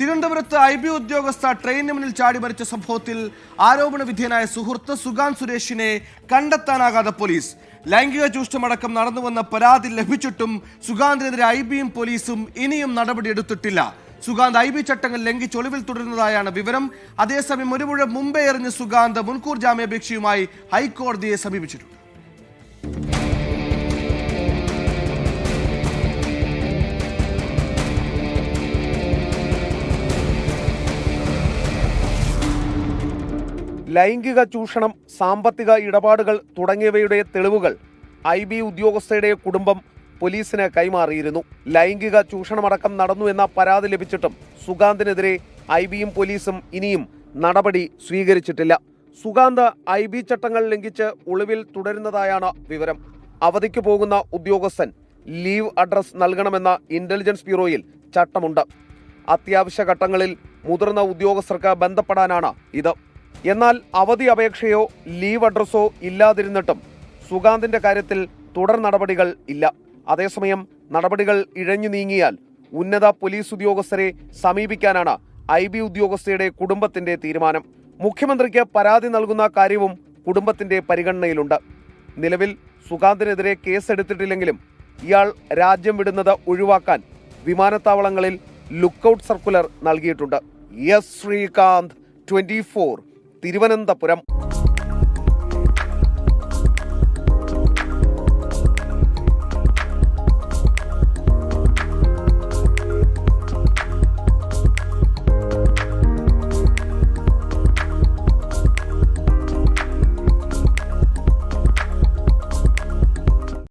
തിരുവനന്തപുരത്ത് I B ഉദ്യോഗസ്ഥ ട്രെയിനിന് മുന്നിൽ ചാടി മരിച്ച സംഭവത്തിൽ ആരോപണ വിധേയനായ സുഹൃത്ത് സുഗാൻ സുരേഷിനെ കണ്ടെത്താനാകാതെ പോലീസ് ലൈംഗിക ചൂഷണമടക്കം നടന്നുവന്ന പരാതി ലഭിച്ചിട്ടും സുഗാന്തിനെതിരെ ഐ ബിയും പോലീസും ഇനിയും നടപടിയെടുത്തിട്ടില്ല. സുഗാന്ത് ഐ ബി ചട്ടങ്ങൾ ലംഘിച്ച് ഒളിവിൽ തുടരുന്നതായാണ് വിവരം. അതേസമയം ഒരു മുഴ മുമ്പേ എറിഞ്ഞ് സുഗാന്ത് മുൻകൂർ ജാമ്യാപേക്ഷയുമായി ഹൈക്കോടതിയെ സമീപിച്ചിട്ടുണ്ട്. ലൈംഗിക ചൂഷണം സാമ്പത്തിക ഇടപാടുകൾ തുടങ്ങിയവയുടെ തെളിവുകൾ ഐ ബി ഉദ്യോഗസ്ഥയുടെ കുടുംബം പോലീസിന് കൈമാറിയിരുന്നു. ലൈംഗിക ചൂഷണമടക്കം നടന്നു എന്ന പരാതി ലഭിച്ചിട്ടും സുഗാന്തിനെതിരെ ഐ ബിയും പോലീസും ഇനിയും നടപടി സ്വീകരിച്ചിട്ടില്ല. സുഗാന്ത് ഐ ബി ചട്ടങ്ങൾ ലംഘിച്ച് ഒളിവിൽ തുടരുന്നതായാണ് വിവരം. അവധിക്ക് പോകുന്ന ഉദ്യോഗസ്ഥൻ ലീവ് അഡ്രസ് നൽകണമെന്ന ഇന്റലിജൻസ് ബ്യൂറോയിൽ ചട്ടമുണ്ട്. അത്യാവശ്യ ഘട്ടങ്ങളിൽ മുതിർന്ന ഉദ്യോഗസ്ഥർക്ക് ബന്ധപ്പെടാനാണ് ഇത്. എന്നാൽ അവധി അപേക്ഷയോ ലീവ് അഡ്രസ്സോ ഇല്ലാതിരുന്നിട്ടും സുഗാന്തിന്റെ കാര്യത്തിൽ തുടർ നടപടികൾ ഇല്ല. അതേസമയം നടപടികൾ ഇഴഞ്ഞു നീങ്ങിയാൽ ഉന്നത പോലീസ് ഉദ്യോഗസ്ഥരെ സമീപിക്കാനാണ് ഐ ബി ഉദ്യോഗസ്ഥയുടെ കുടുംബത്തിന്റെ തീരുമാനം. മുഖ്യമന്ത്രിക്ക് പരാതി നൽകുന്ന കാര്യവും കുടുംബത്തിന്റെ പരിഗണനയിലുണ്ട്. നിലവിൽ സുഗാന്തിനെതിരെ കേസെടുത്തിട്ടില്ലെങ്കിലും ഇയാൾ രാജ്യം വിടുന്നത് ഒഴിവാക്കാൻ വിമാനത്താവളങ്ങളിൽ ലുക്കൌട്ട് സർക്കുലർ നൽകിയിട്ടുണ്ട്. S Srikanth twenty Thiruvananthapuram.